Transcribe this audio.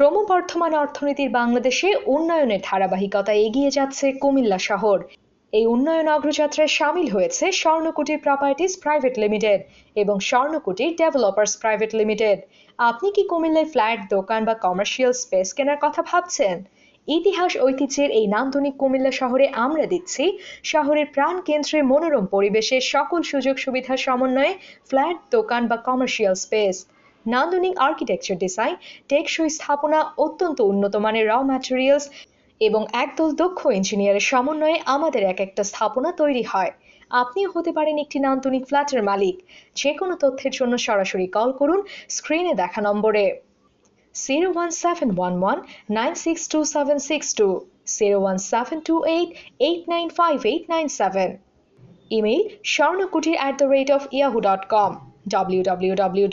ক্রমবর্ধমান অর্থনীতির বাংলাদেশে উন্নয়নের ধারাবাহিকতা এগিয়ে যাচ্ছে কুমিল্লা শহর। এই উন্নয়ন অগ্রযাত্রায় সামিল হয়েছে স্বর্ণকুটির প্রপার্টিজ প্রাইভেট লিমিটেড এবং স্বর্ণকুটির ডেভেলপার্স প্রাইভেট লিমিটেড আপনি কি কুমিল্লায় ফ্ল্যাট, দোকান বা কমার্শিয়াল স্পেস কেনার কথা ভাবছেন? ইতিহাস, ঐতিহ্যের এই নান্দনিক কুমিল্লা শহরে আমরা দিচ্ছি শহরের প্রাণ কেন্দ্রে মনোরম পরিবেশে সকল সুযোগ সুবিধার সমন্বয়ে ফ্ল্যাট, দোকান বা কমার্শিয়াল স্পেস নান্দনিক আর্কিটেকচার ডিজাইন টেকসই স্থাপনা, অত্যন্ত উন্নত মানের র ম্যাটেরিয়ালস এবং একদল দক্ষ ইঞ্জিনিয়ারের সমন্বয়ে আমাদের এক একটা স্থাপনা তৈরি হয়। আপনিও হতে পারেন একটি নান্দনিক ফ্ল্যাটের মালিক। যে কোনো তথ্যের জন্য সরাসরি কল করুন স্ক্রিনে দেখা নম্বরে। Zero one seven one one nine six two seven six two zero one seven two eight eight nine five eight nine seven email Swarnakutir at the rate of Yahoo dot com W